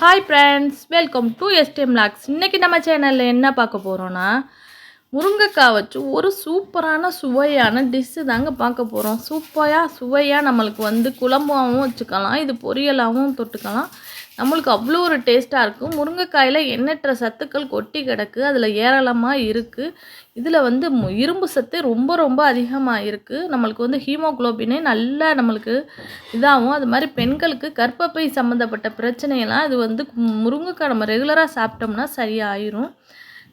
Hi friends welcome to STM logs இன்றைக்கி நம்ம சேனலில் என்ன பார்க்க போகிறோன்னா முருங்கைக்காய் வச்சு ஒரு சூப்பரான சுவையான டிஷ்ஷு தாங்க பார்க்க போகிறோம் சூப்பராக சுவையாக நம்மளுக்கு வந்து குழம்பாகவும் வச்சுக்கலாம் இது பொரியலாகவும் தொட்டுக்கலாம். நம்மளுக்கு அவ்வளோ ஒரு டேஸ்ட்டாக இருக்கும். முருங்கைக்காயில் எண்ணற்ற சத்துக்கள் கொட்டி கிடக்கு. அதில் ஏராளமாக இருக்குது இதில் வந்து இரும்பு சத்து ரொம்ப ரொம்ப அதிகமாக இருக்குது நம்மளுக்கு வந்து ஹீமோகுளோபினே நல்லா நம்மளுக்கு இதாகும் அது மாதிரி பெண்களுக்கு கர்ப்பப்பை சம்மந்தப்பட்ட பிரச்சனையெல்லாம் இது வந்து முருங்கைக்காய் நம்ம ரெகுலராக சாப்பிட்டோம்னா சரியாயிரும்.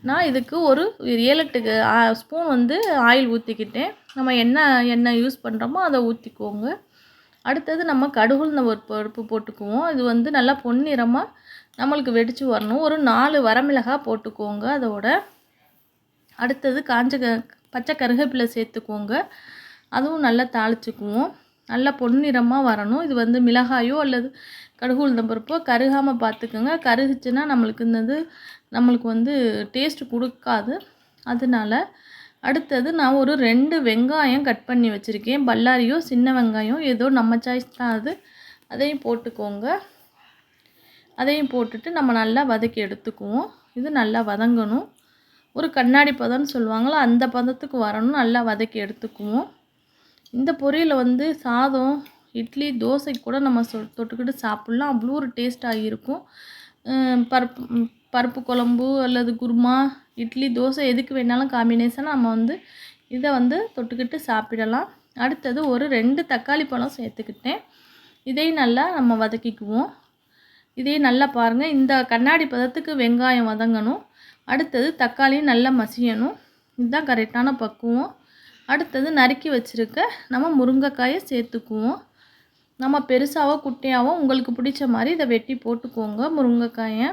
நான் இதுக்கு ஒரு ஏழு எட்டு ஸ்பூன் வந்து ஆயில் ஊற்றிக்கிட்டேன் நம்ம என்ன எண்ணெய் யூஸ் பண்ணுறோமோ அதை ஊற்றிக்கோங்க அடுத்தது நம்ம கடுகுளுந்த ஒரு பருப்பு போட்டுக்குவோம். இது வந்து நல்லா பொன்னிறமாக நம்மளுக்கு வெடித்து வரணும். ஒரு நாலு வரமிளகாய் போட்டுக்கோங்க அதோட. அடுத்தது காஞ்ச க பச்சை கருகப்பிலை சேர்த்துக்கோங்க. அதுவும் நல்லா தாளிச்சுக்குவோம். நல்லா பொன்னிறமாக வரணும். இது வந்து மிளகாயோ அல்லது கடுகு உளுந்தம் பருப்போ கருகாமல் பார்த்துக்கோங்க. கருகுச்சுன்னா நம்மளுக்கு இந்த நம்மளுக்கு வந்து டேஸ்ட் கொடுக்காது. அதனால அடுத்தது நான் ஒரு ரெண்டு வெங்காயம் கட் பண்ணி வச்சுருக்கேன். பல்லாரியோ சின்ன வெங்காயம் ஏதோ நம்ம சாய்ஸ் தான் அது. அதையும் போட்டுக்கோங்க. அதையும் போட்டுட்டு நம்ம நல்லா வதக்கி எடுத்துக்குவோம். இது நல்லா வதங்கணும். ஒரு கண்ணாடி பதம்னு சொல்லுவாங்களோ அந்த பதத்துக்கு வரணும். நல்லா வதக்கி எடுத்துக்குவோம். இந்த பொரியல் வந்து சாதம் இட்லி தோசைக்கு கூட நம்ம சொ தொட்டுக்கிட்டு சாப்பிட்லாம். அவ்வளோ ஒரு டேஸ்ட்டாக இருக்கும் பருப்பு பருப்பு குழம்பு அல்லது குருமா இட்லி தோசை எதுக்கு வேணாலும் காம்பினேஷன் நம்ம வந்து இதை வந்து தொட்டுக்கிட்டு சாப்பிடலாம். அடுத்தது ஒரு ரெண்டு தக்காளி பழம் சேர்த்துக்கிட்டேன். இதையும் நல்லா நம்ம வதக்கிக்குவோம். இதையும் நல்லா பாருங்கள் இந்த கண்ணாடி பதத்துக்கு வெங்காயம் வதங்கணும். அடுத்தது தக்காளியும் நல்லா மசியணும். இதுதான் கரெக்டான பக்குவம். அடுத்தது நறுக்கி வச்சுருக்க நம்ம முருங்கைக்காயை சேர்த்துக்குவோம். நம்ம பெருசாகவோ குட்டியாவோ உங்களுக்கு பிடிச்ச மாதிரி இதை வெட்டி போட்டுக்கோங்க முருங்கைக்காயை.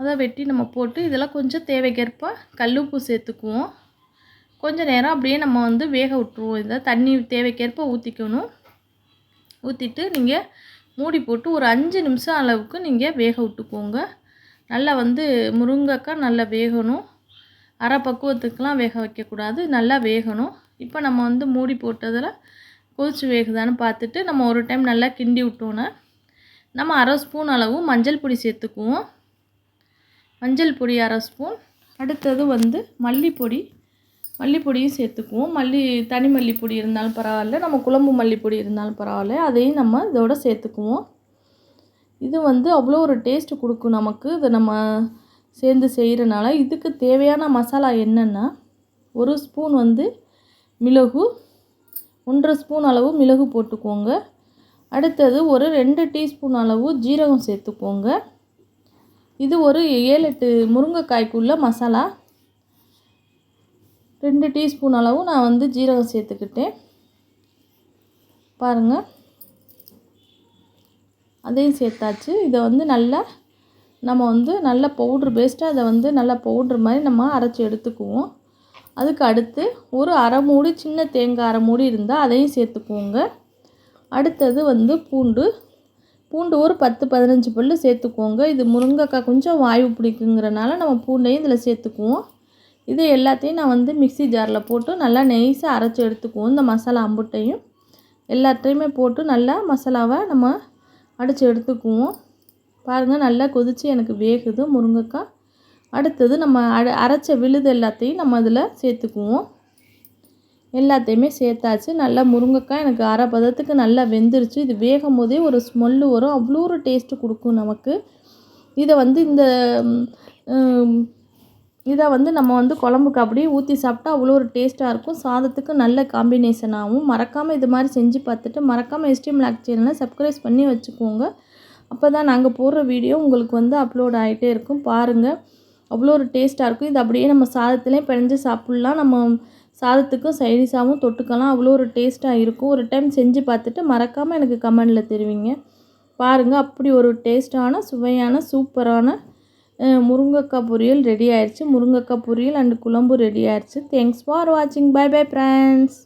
அதை வெட்டி நம்ம போட்டு இதெல்லாம் கொஞ்சம் தேவைக்கேற்ப கல்லுப்பு சேர்த்துக்குவோம். கொஞ்சம் நேரம் அப்படியே நம்ம வந்து வேக விட்டுருவோம். இதை தண்ணி தேவைக்கேற்ப ஊற்றிக்கணும் ஊற்றிட்டு நீங்கள் மூடி போட்டு ஒரு அஞ்சு நிமிஷம் அளவுக்கு நீங்கள் வேக விட்டுக்கோங்க. நல்லா வந்து முருங்கைக்காய் நல்லா வேகணும். அரை பக்குவத்துக்கெலாம் வேக வைக்கக்கூடாது. நல்லா வேகணும். இப்போ நம்ம வந்து மூடி போட்டதில் கொதிச்சு வேகுதான்னு பார்த்துட்டு நம்ம ஒரு டைம் நல்லா கிண்டி விட்டோன்னே நம்ம அரை ஸ்பூன் அளவு மஞ்சள் பொடி சேர்த்துக்குவோம். மஞ்சள் பொடி அரை ஸ்பூன். அடுத்தது வந்து மல்லிப்பொடி. மல்லிப்பொடியும் சேர்த்துக்குவோம். மல்லி தனி மல்லிப்பொடி இருந்தாலும் பரவாயில்ல. நம்ம குழம்பு மல்லிப்பொடி இருந்தாலும் பரவாயில்ல. அதையும் நம்ம இதோட சேர்த்துக்குவோம். இது வந்து அவ்வளோ ஒரு டேஸ்ட் கொடுக்கும் நமக்கு. இதை நம்ம சேர்ந்து செய்கிறனால இதுக்கு தேவையான மசாலா என்னென்னா ஒரு ஸ்பூன் வந்து மிளகு ஒன்றரை ஸ்பூன் அளவு மிளகு போட்டுக்கோங்க. அடுத்தது ஒரு ரெண்டு டீஸ்பூன் அளவு ஜீரகம் சேர்த்துக்கோங்க. இது ஒரு ஏழு எட்டு முருங்கைக்காய்க்குள்ள மசாலா. ரெண்டு டீஸ்பூன் அளவு நான் வந்து ஜீரகம் சேர்த்துக்கிட்டேன். பாருங்கள் அதையும் சேர்த்தாச்சு. இதை வந்து நல்லா நம்ம வந்து நல்ல பவுட்ரு பேஸ்ட்டாக அதை வந்து நல்லா பவுட்ரு மாதிரி நம்ம அரைச்சி எடுத்துக்குவோம். அதுக்கு அடுத்து ஒரு அரை மூடி சின்ன தேங்காய் அரை மூடி இருந்தால் அதையும் சேர்த்துக்குவோங்க அடுத்தது வந்து பூண்டு. பூண்டு ஒரு பத்து பதினஞ்சு பல் சேர்த்துக்கோங்க இது முருங்கைக்காய் கொஞ்சம் வாயு பிடிக்குங்கிறனால நம்ம பூண்டையும் இதில் சேர்த்துக்குவோம். இது எல்லாத்தையும் நான் வந்து மிக்ஸி ஜாரில் போட்டு நல்லா நெய்ஸாக அரைச்சி எடுத்துக்குவோம். இந்த மசாலா அம்புட்டையும் எல்லாத்தையுமே போட்டு நல்லா மசாலாவை நம்ம அடித்து எடுத்துக்குவோம். பாருங்கள் நல்லா கொதித்து எனக்கு வேகுது முருங்கைக்காய் அடுத்தது நம்ம அரைச்ச விழுது எல்லாத்தையும் நம்ம அதில் சேர்த்துக்குவோம். எல்லாத்தையுமே சேர்த்தாச்சு. நல்லா முருங்கைக்காய் எனக்கு அரை பதத்துக்கு நல்லா வெந்துருச்சு. இது வேகும் போதே ஒரு ஸ்மெல்லு வரும். அவ்வளோ ஒரு டேஸ்ட்டு கொடுக்கும் நமக்கு. இதை வந்து இந்த இதை வந்து நம்ம வந்து குழம்புக்கு அப்படியே ஊற்றி சாப்பிட்டா அவ்வளோ ஒரு டேஸ்ட்டாக இருக்கும். சாதத்துக்கு நல்ல காம்பினேஷன் ஆகும் மறக்காமல் இது மாதிரி செஞ்சு பார்த்துட்டு மறக்காமல் எஸ்டிஎம் லாக் சேனலை சப்ஸ்கிரைப் பண்ணி வச்சுக்கோங்க. அப்போ தான் நாங்கள் போடுற வீடியோ உங்களுக்கு வந்து அப்லோட் ஆகிட்டே இருக்கும். பாருங்கள் அவ்வளோ ஒரு டேஸ்ட்டாக இருக்கும். இது அப்படியே நம்ம சாதத்துலேயும் பிணைஞ்சு சாப்பிட்லாம். நம்ம சாதத்துக்கும் சைடிஷாகவும் தொட்டுக்கலாம். அவ்வளோ ஒரு டேஸ்ட்டாக இருக்கும். ஒரு டைம் செஞ்சு பார்த்துட்டு மறக்காமல் எனக்கு கமெண்டில் தெரிவிங்க. பாருங்கள் அப்படி ஒரு டேஸ்ட்டான சுவையான சூப்பரான முருங்கக்காய் பொரியல் ரெடி ஆயிடுச்சு முருங்கக்காய் பொரியல் அண்டு குழம்பு ரெடி ஆயிடுச்சு தேங்க்ஸ் ஃபார் வாட்சிங் பை பை ஃப்ரெண்ட்ஸ்